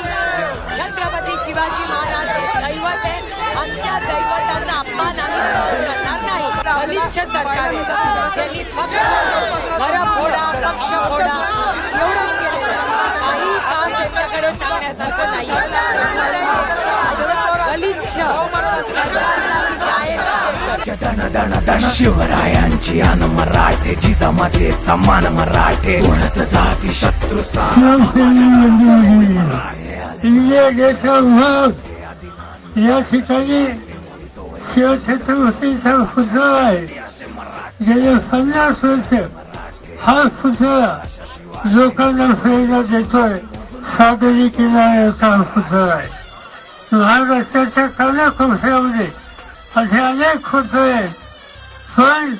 छत्रपती शिवाजी महाराज हे दैवत आहे. आमच्या दैवताचा अपमान आम्ही सहन करणार नाही. बलिच्छ सरकार आहे. ज्यांनी फक्त घर फोडा पक्ष फोडा एवढंच केलेलं काही काम त्यांच्याकडे सांगण्यासारखं नाही अशा बलिच्छ सरकारचा दण दण दण शिवरायांची अन मराठे जिजामातेचा मान मराठे. कोणत जाती शत्रू भाग. या ठिकाणी शिवछत्रपतीचा पुतळा आहे गेले पन्नास वर्ष हा पुतळा लोकांना प्रेरणा देतोय. सागरी किनाऱ्याचा पुतळा आहे महाराष्ट्राच्या कानाकोपऱ्यामध्ये असे अनेक पुतळे आहे. पण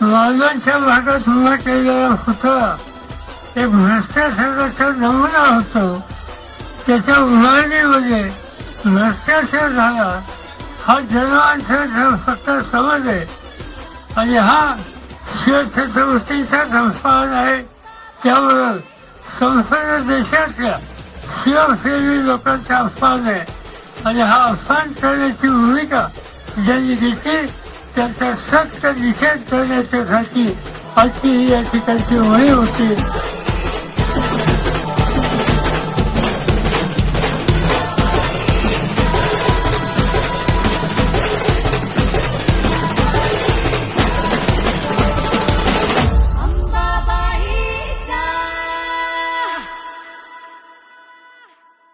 मालवणच्या भागात उभं केलेला होतं. एक भ्रष्टाचाराचा नमुना होतो. त्याच्या उभारणीमध्ये भ्रष्टाचार झाला. हा जनमानसाचा फक्त समज आहे. आणि हा शिवछत्रपतीचा संस्कार आहे. त्यामुळं संपूर्ण देशातल्या शिवप्रेमी लोकांचा अपमान आहे. आणि हा अपमान करण्याची भूमिका ज्यांनी घेतली त्यांचा सक्त निषेध करण्याच्यासाठी अशी ही या ठिकाणची वही होती.